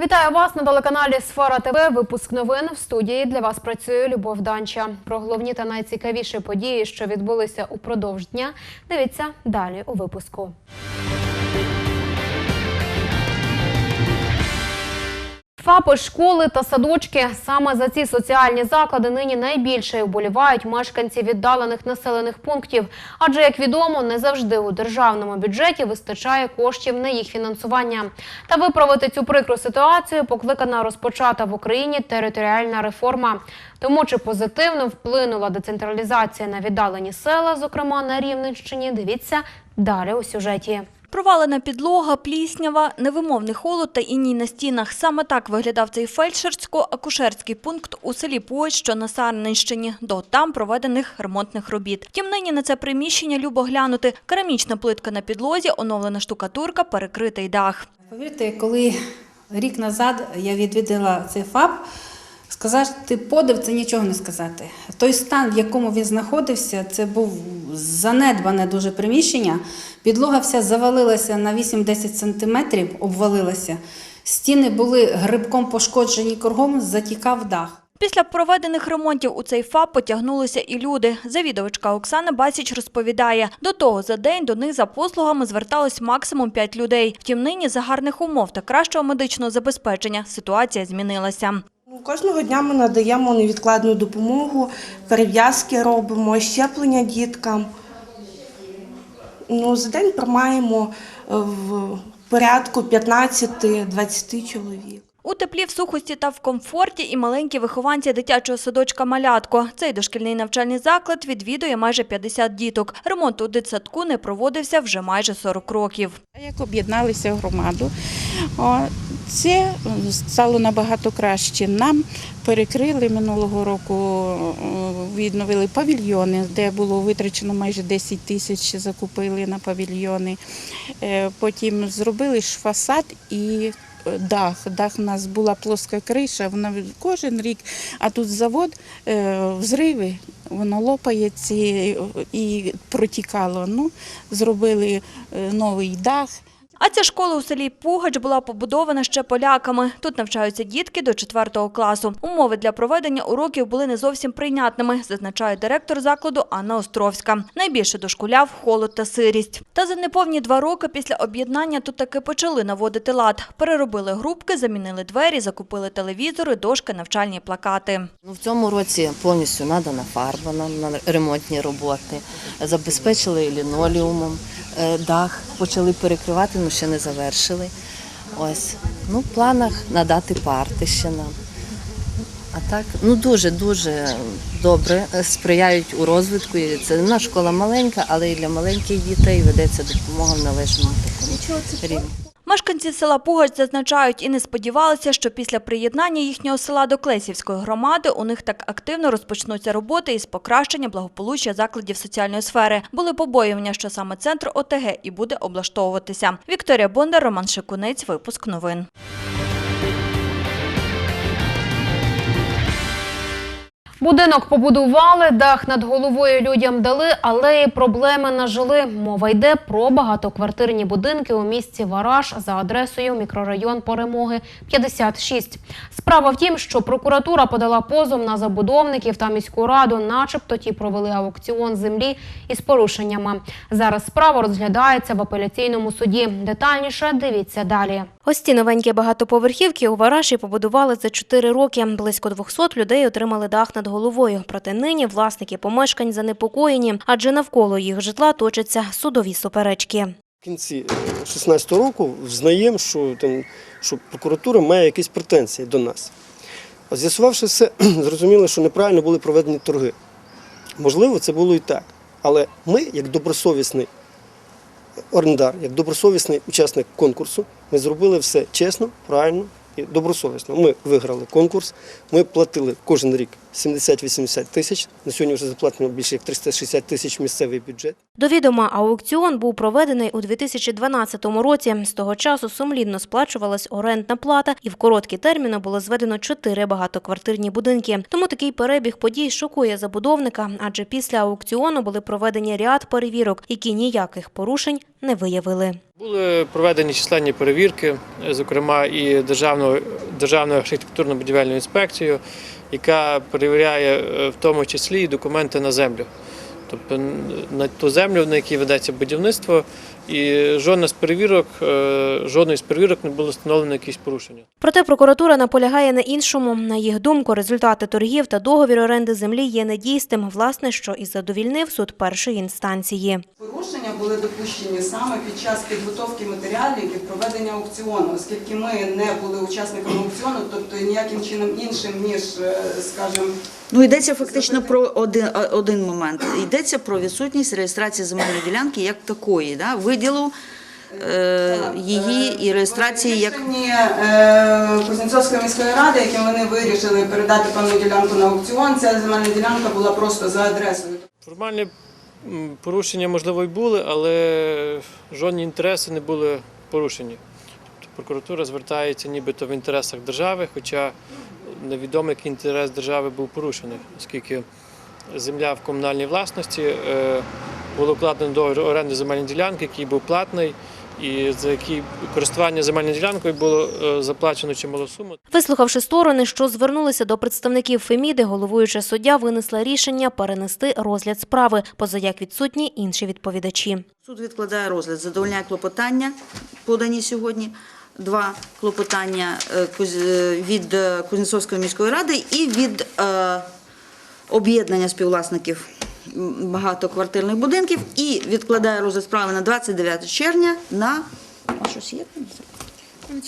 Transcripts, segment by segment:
Вітаю вас на телеканалі Сфера ТВ. Випуск новин в студії для вас працює Любов Данча. Про головні та найцікавіші події, що відбулися упродовж дня. Дивіться далі у випуску. ФАПи, школи та садочки саме за ці соціальні заклади нині найбільше вболівають мешканці віддалених населених пунктів. Адже, як відомо, не завжди у державному бюджеті вистачає коштів на їх фінансування. Та виправити цю прикру ситуацію покликана розпочата в Україні територіальна реформа. Тому чи позитивно вплинула децентралізація на віддалені села, зокрема на Рівненщині, дивіться далі у сюжеті. Провалена підлога, пліснява, невимовний холод та іній на стінах. Саме так виглядав цей фельдшерсько-акушерський пункт у селі Пугач, що на Сарненщині, до там проведених ремонтних робіт. Втім, нині на це приміщення любо глянути. Керамічна плитка на підлозі, оновлена штукатурка, перекритий дах. Повірте, коли рік назад я відвідала цей ФАП, сказати подив це нічого не сказати. Той стан, в якому він знаходився, це був занедбане дуже приміщення. Підлога вся завалилася на 8-10 сантиметрів, обвалилася. Стіни були грибком пошкоджені кругом, затікав дах. Після проведених ремонтів у цей ФАП потягнулися і люди. Завідувачка Оксана Басіч розповідає, до того за день до них за послугами зверталось максимум 5 людей. Втім, нині за гарних умов та кращого медичного забезпечення ситуація змінилася. Кожного дня ми надаємо невідкладну допомогу, перев'язки робимо, щеплення діткам. Ну, за день приймаємо е, в порядку 15-20 чоловік. У теплі, в сухості та в комфорті і маленькі вихованці дитячого садочка «Малятко». Цей дошкільний навчальний заклад відвідує майже 50 діток. Ремонт у дитсадку не проводився вже майже 40 років. Як об'єдналися громаду, це стало набагато краще. Нам перекрили минулого року, відновили павільйони, де було витрачено майже 10 тисяч, закупили на павільйони. Е, Потім зробили ж фасад і е, дах. Дах у нас була плоска криша, вона кожен рік, а тут завод, е, взриви, воно лопається і протікало. Ну, зробили е, новий дах. А ця школа у селі Пугач була побудована ще поляками. Тут навчаються дітки до 4 класу. Умови для проведення уроків були не зовсім прийнятними, зазначає директор закладу Анна Островська. Найбільше дошкуляв холод та сирість. Та за неповні два роки після об'єднання тут таки почали наводити лад. Переробили групки, замінили двері, закупили телевізори, дошки, навчальні плакати. Ну, в цьому році повністю надана фарба на ремонтні роботи, забезпечили лінолеумом, е, дах почали перекривати, але ще не завершили. Ось. Ну, в планах надати парти ще нам. А так, ну дуже дуже добре сприяють у розвитку. Це наша школа маленька, але і для маленьких дітей ведеться допомога в належному такому рівні. Мешканці села Пугач зазначають і не сподівалися, що після приєднання їхнього села до Клесівської громади у них так активно розпочнуться роботи із покращення благополуччя закладів соціальної сфери. Були побоювання, що саме центр ОТГ і буде облаштовуватися. Вікторія Бондар, Роман Шикунець, випуск новин. Будинок побудували, дах над головою людям дали, але і проблеми нажили. Мова йде про багатоквартирні будинки у місті Вараж за адресою мікрорайон Перемоги 56. Справа в тім, що прокуратура подала позов на забудовників та міську раду, начебто ті провели аукціон землі із порушеннями. Зараз справа розглядається в апеляційному суді. Детальніше дивіться далі. Ось ці новенькі багатоповерхівки у Вараші побудували за 4 роки. Близько 200 людей отримали дах над головою. Проте нині власники помешкань занепокоєні, адже навколо їх житла точаться судові суперечки. В кінці 2016 року взнаємо, що, там, що прокуратура має якісь претензії до нас. З'ясувавши все, зрозуміли, що неправильно були проведені торги. Можливо, це було і так. Але ми, як добросовісний орендар, як добросовісний учасник конкурсу, ми зробили все чесно, правильно і добросовісно. Ми виграли конкурс, ми платили кожен рік 70-80 тисяч. На сьогодні вже заплатено більше як 360 тисяч місцевий бюджет. До відома, аукціон був проведений у 2012 році. З того часу сумлінно сплачувалась орендна плата, і в короткі терміни було зведено чотири багатоквартирні будинки. Тому такий перебіг подій шокує забудовника, адже після аукціону були проведені ряд перевірок, які ніяких порушень не виявили. Були проведені численні перевірки, зокрема і Державною, Державною архітектурно-будівельною інспекцією, яка перевіряє е, в тому числі і документи на землю. Тобто на ту землю, на якій ведеться будівництво, і жодна з перевірок, е, жодної з перевірок не було встановлено якісь порушення. Проте прокуратура наполягає на іншому. На їх думку, результати торгів та договір оренди землі є недійсним, власне, що і задовільнив суд першої інстанції. Порушення були допущені саме під час підготовки матеріалів і проведення аукціону, оскільки ми не були учасниками аукціону, тобто ніяким чином іншим, ніж, е, скажімо, Ну, йдеться фактично про один, один момент. Йдеться про відсутність реєстрації земельної ділянки як такої, да? виділу е, її і реєстрації як рішенні е, міської ради, яким вони вирішили передати певну ділянку на аукціон, ця земельна ділянка була просто за адресою. Формальні порушення, можливо, і були, але жодні інтереси не були порушені. Тобто прокуратура звертається нібито в інтересах держави, хоча невідомо, який інтерес держави був порушений, оскільки земля в комунальній власності е, було вкладено договір оренди земельної ділянки, який був платний, і за який користування земельною ділянкою було е, заплачено чималу суму. Вислухавши сторони, що звернулися до представників Феміди, головуюча суддя винесла рішення перенести розгляд справи, поза як відсутні інші відповідачі. суд відкладає розгляд, задовольняє клопотання, подані сьогодні. Два клопотання е, е, від е, Кузнєцовської міської ради і від об'єднання співвласників багатоквартирних будинків і відкладає розгляд справи на 29 червня на а щось є? М,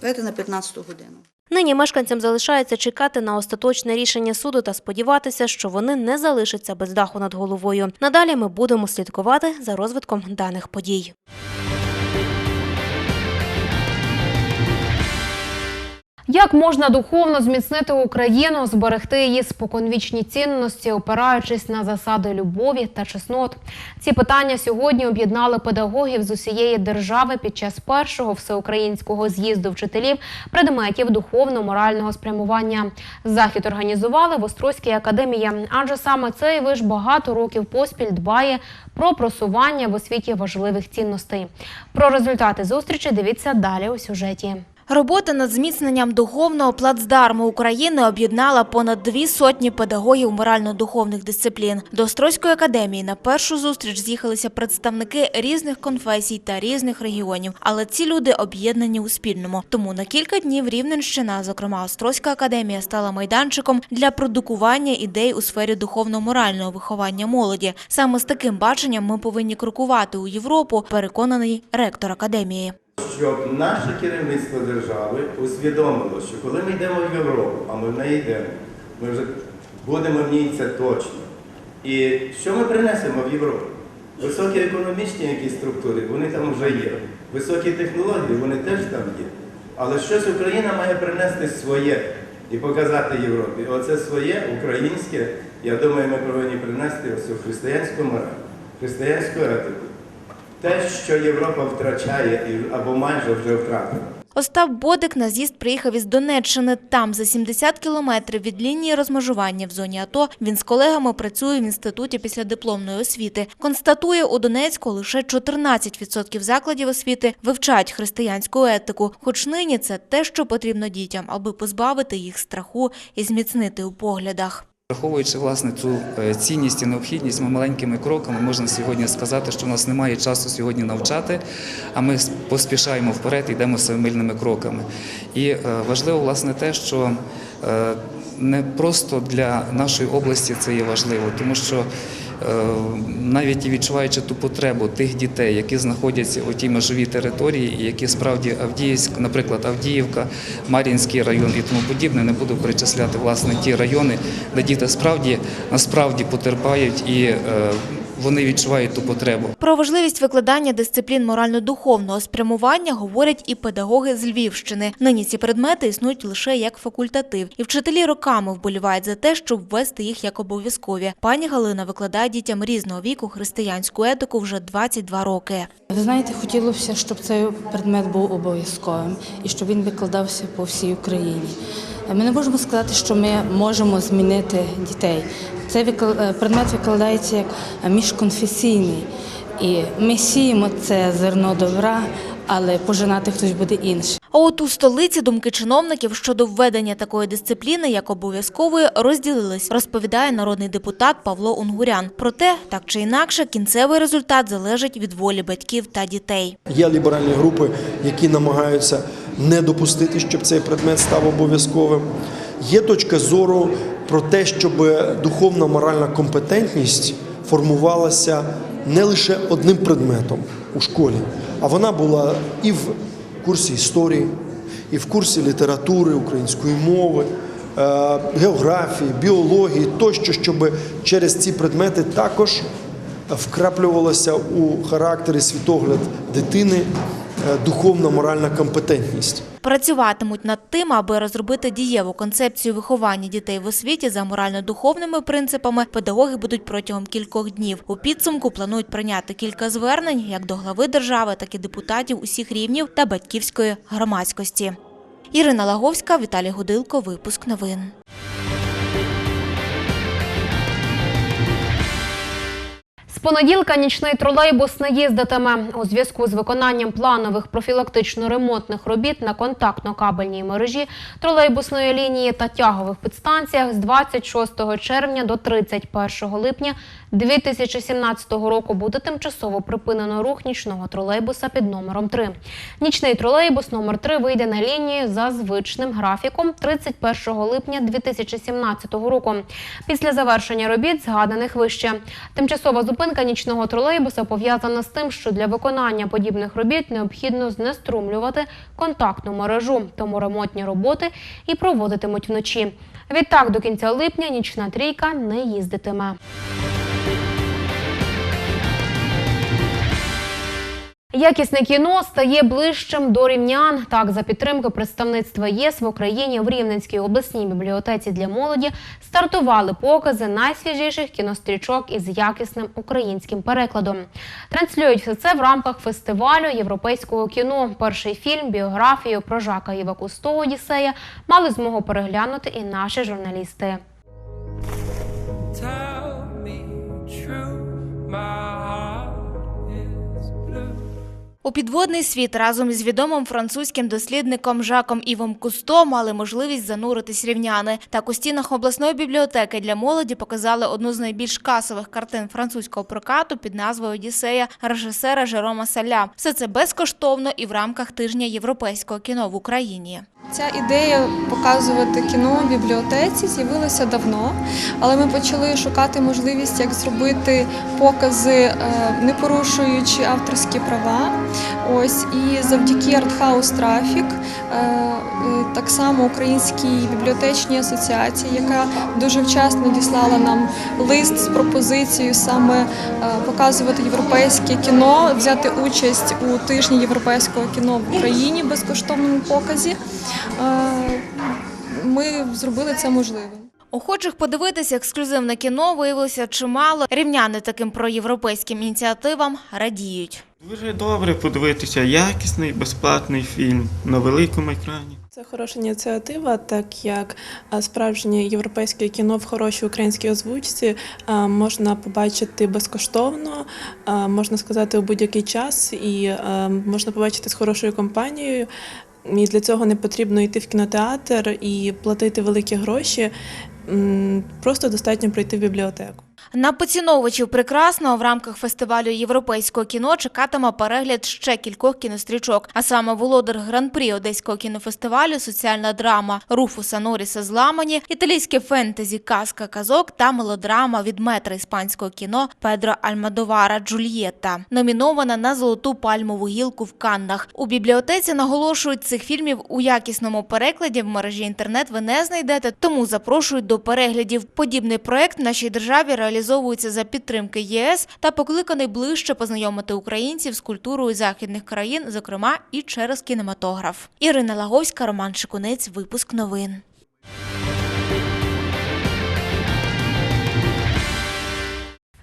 Давайте на 15 годину. Нині мешканцям залишається чекати на остаточне рішення суду та сподіватися, що вони не залишаться без даху над головою. Надалі ми будемо слідкувати за розвитком даних подій. Як можна духовно зміцнити Україну, зберегти її споконвічні цінності, опираючись на засади любові та чеснот? Ці питання сьогодні об'єднали педагогів з усієї держави під час першого всеукраїнського з'їзду вчителів предметів духовно-морального спрямування. Захід організували в Острозькій академії, адже саме цей виш багато років поспіль дбає про просування в освіті важливих цінностей. Про результати зустрічі дивіться далі у сюжеті. Робота над зміцненням духовного плацдарму України об'єднала понад дві сотні педагогів морально-духовних дисциплін. До Острозької академії на першу зустріч з'їхалися представники різних конфесій та різних регіонів, але ці люди об'єднані у спільному. Тому на кілька днів Рівненщина, зокрема Острозька академія, стала майданчиком для продукування ідей у сфері духовно-морального виховання молоді. Саме з таким баченням ми повинні крокувати у Європу, переконаний ректор академії. Щоб наше керівництво держави усвідомило, що коли ми йдемо в Європу, а ми в неї йдемо, ми вже будемо в ній це точно. І що ми принесемо в Європу? Високі економічні якісь структури, вони там вже є. Високі технології, вони теж там є. Але щось Україна має принести своє і показати Європі. Оце своє українське, я думаю, ми повинні принести ось християнську мораль, християнську етику. Те, що Європа втрачає або майже вже втратила. Остап Бодик на з'їзд приїхав із Донеччини. Там, за 70 кілометрів від лінії розмежування в зоні АТО, він з колегами працює в інституті післядипломної освіти. Констатує, у Донецьку лише 14% закладів освіти вивчають християнську етику. Хоч нині це те, що потрібно дітям, аби позбавити їх страху і зміцнити у поглядах. Враховуючи власне цю е, цінність і необхідність, ми маленькими кроками можна сьогодні сказати, що у нас немає часу сьогодні навчати, а ми поспішаємо вперед йдемо семимильними кроками. І е, важливо власне те, що е, не просто для нашої області це є важливо, тому що навіть відчуваючи ту потребу тих дітей, які знаходяться у тій межовій території, які справді Авдіївськ, наприклад, Авдіївка, Мар'їнський район і тому подібне, не буду перечисляти власне ті райони, де діти справді насправді потерпають і е, вони відчувають ту потребу. Про важливість викладання дисциплін морально-духовного спрямування говорять і педагоги з Львівщини. Нині ці предмети існують лише як факультатив, і вчителі роками вболівають за те, щоб ввести їх як обов'язкові. Пані Галина викладає дітям різного віку християнську етику вже 22 роки. Ви знаєте, хотілося, щоб цей предмет був обов'язковим і щоб він викладався по всій Україні. Ми не можемо сказати, що ми можемо змінити дітей. Цей е, предмет викладається як міжконфесійний. І ми сіємо це зерно добра, але пожинати хтось буде інший. А от у столиці думки чиновників щодо введення такої дисципліни як обов'язкової розділились, розповідає народний депутат Павло Унгурян. Проте, так чи інакше, кінцевий результат залежить від волі батьків та дітей. Є ліберальні групи, які намагаються не допустити, щоб цей предмет став обов'язковим. Є точка зору про те, щоб духовна моральна компетентність формувалася не лише одним предметом у школі, а вона була і в курсі історії, і в курсі літератури, української мови, е, географії, біології тощо, щоб через ці предмети також вкраплювалася у характер і світогляд дитини духовна моральна компетентність. Працюватимуть над тим, аби розробити дієву концепцію виховання дітей в освіті за морально-духовними принципами. Педагоги будуть протягом кількох днів. У підсумку планують прийняти кілька звернень як до глави держави, так і депутатів усіх рівнів та батьківської громадськості. Ірина Лаговська, Віталій Гудилко. Випуск новин. Понеділка нічний тролейбус не їздитиме. У зв'язку з виконанням планових профілактично-ремонтних робіт на контактно-кабельній мережі тролейбусної лінії та тягових підстанціях з 26 червня до 31 липня 2017 року буде тимчасово припинено рух нічного тролейбуса під номером 3. Нічний тролейбус номер 3 вийде на лінію за звичним графіком 31 липня 2017 року. Після завершення робіт, згаданих вище, тимчасова зупинка нічного тролейбуса пов'язана з тим, що для виконання подібних робіт необхідно знеструмлювати контактну мережу, тому ремонтні роботи і проводитимуть вночі. Відтак до кінця липня нічна трійка не їздитиме. Якісне кіно стає ближчим до рівнян. Так, за підтримки представництва ЄС в Україні в Рівненській обласній бібліотеці для молоді стартували покази найсвіжіших кінострічок із якісним українським перекладом. Транслюють все це в рамках фестивалю європейського кіно. Перший фільм біографію про Жака Іва Кусто Одіссея мали змогу переглянути і наші журналісти. Tell me true, my heart. У підводний світ разом із відомим французьким дослідником Жаком Івом Кусто мали можливість зануритись рівняни. Так у стінах обласної бібліотеки для молоді показали одну з найбільш касових картин французького прокату під назвою Одіссея режисера Жерома Саля. Все це безкоштовно і в рамках тижня європейського кіно в Україні. Ця ідея показувати кіно в бібліотеці з'явилася давно, але ми почали шукати можливість, як зробити покази, е, не порушуючи авторські права. Ось і завдяки Артхаус Трафік, е, е, так само Українській бібліотечній асоціації, яка дуже вчасно діслала нам лист з пропозицією саме показувати європейське кіно, взяти участь у тижні європейського кіно в Україні безкоштовному показі. Е, Ми зробили це можливим. Охочих подивитися ексклюзивне кіно виявилося чимало. Рівняни таким проєвропейським ініціативам радіють. Дуже добре подивитися якісний безплатний фільм на великому екрані. Це хороша ініціатива, так як справжнє європейське кіно в хорошій українській озвучці можна побачити безкоштовно, можна сказати у будь-який час, і можна побачити з хорошою компанією. І для цього не потрібно йти в кінотеатр і платити великі гроші. Просто достатньо прийти в бібліотеку. На поціновувачів прекрасного в рамках фестивалю європейського кіно чекатиме перегляд ще кількох кінострічок. А саме володар гран-прі одеського кінофестивалю, соціальна драма Руфуса Норріса Зламані, італійське фентезі Казка казок та мелодрама від метра іспанського кіно Педро Альмадовара Джульєтта, номінована на золоту пальмову гілку в Каннах. У бібліотеці наголошують цих фільмів у якісному перекладі в мережі інтернет ви не знайдете, тому запрошують до переглядів. Подібний проект в нашій державі реалізує організовується за підтримки ЄС та покликаний ближче познайомити українців з культурою західних країн, зокрема і через кінематограф. Ірина Лаговська, Роман Шикунець, випуск новин.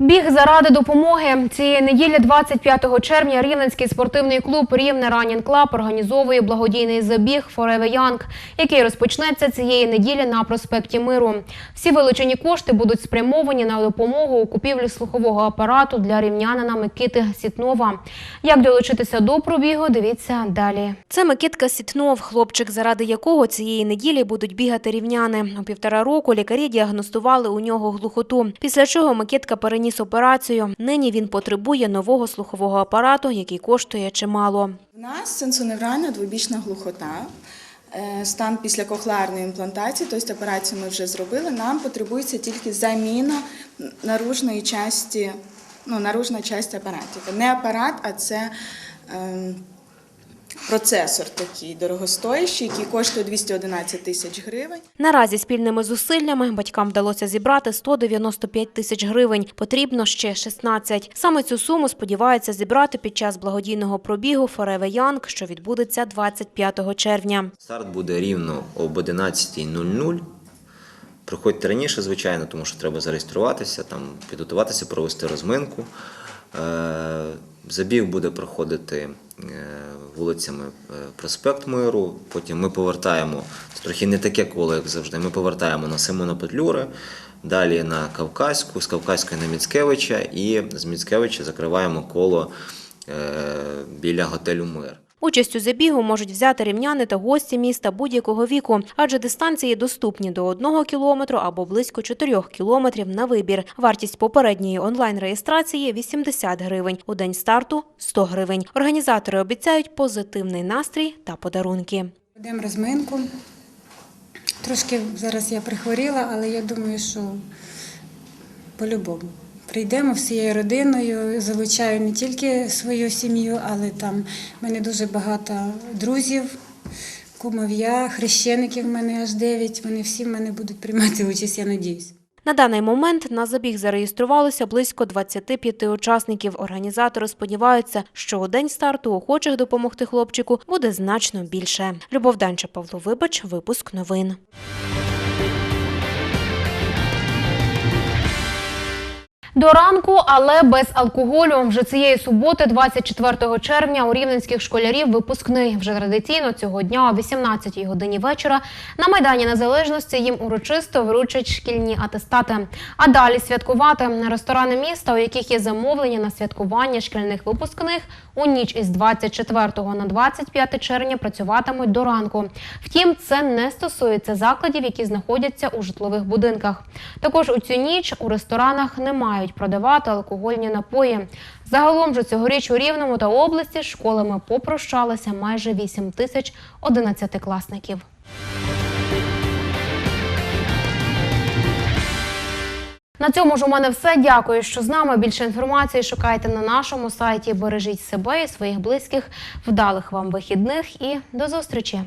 Біг заради допомоги цієї неділі, 25 червня, Рівненський спортивний клуб Рівне Ранін Клаб організовує благодійний забіг Forever Young, який розпочнеться цієї неділі на проспекті Миру. Всі вилучені кошти будуть спрямовані на допомогу у купівлі слухового апарату для рівнянина Микити Сітнова. Як долучитися до пробігу, дивіться далі. Це Микитка Сітнов, хлопчик, заради якого цієї неділі будуть бігати рівняни. У півтора року лікарі діагностували у нього глухоту, після чого Микитка переніс операцію. Нині він потребує нового слухового апарату, який коштує чимало. У нас сенсоневральна двобічна глухота. Е, Стан після кохлеарної імплантації, тобто операцію ми вже зробили. Нам потребується тільки заміна наружної часті, ну, наружна часть апаратів. Не апарат, а це ем, процесор такий дорогостоящий, який коштує 211 тисяч гривень. Наразі спільними зусиллями батькам вдалося зібрати 195 тисяч гривень. Потрібно ще 16. Саме цю суму сподіваються зібрати під час благодійного пробігу Forever Young, що відбудеться 25 червня. Старт буде рівно об 11.00. Приходьте раніше, звичайно, тому що треба зареєструватися, там, підготуватися, провести розминку. Забіг буде проходити е, вулицями е, проспект Миру. Потім ми повертаємо, це трохи не таке коло, як завжди. Ми повертаємо на Симона Петлюри, далі на Кавказьку, з Кавказької на Міцкевича і з Міцкевича закриваємо коло е, біля готелю Мир. Участь у забігу можуть взяти рівняни та гості міста будь-якого віку, адже дистанції доступні до 1 кілометру або близько 4 кілометрів на вибір. Вартість попередньої онлайн-реєстрації – 80 гривень, у день старту – 100 гривень. Організатори обіцяють позитивний настрій та подарунки. Ведемо розминку. Трошки зараз я прихворіла, але я думаю, що по-любому. Прийдемо всією родиною, залучаю не тільки свою сім'ю, але там в мене дуже багато друзів, кумов'я, хрещеників в мене аж дев'ять. Вони всі в мене будуть приймати участь, я надіюсь. На даний момент на забіг зареєструвалося близько 25 учасників. Організатори сподіваються, що у день старту охочих допомогти хлопчику буде значно більше. Любов Данча, Павло Вибач, випуск новин. До ранку, але без алкоголю. Вже цієї суботи, 24 червня, у рівненських школярів випускний. Вже традиційно цього дня о 18 годині вечора на Майдані Незалежності їм урочисто вручать шкільні атестати. А далі святкувати ресторани міста, у яких є замовлення на святкування шкільних випускних, у ніч із 24 на 25 червня працюватимуть до ранку. Втім, це не стосується закладів, які знаходяться у житлових будинках. Також у цю ніч у ресторанах не мають продавати алкогольні напої. Загалом же цьогоріч у Рівному та області школами попрощалися майже 8 тисяч одинадцятикласників. На цьому ж у мене все. Дякую, що з нами. Більше інформації шукайте на нашому сайті. Бережіть себе і своїх близьких. Вдалих вам вихідних і до зустрічі!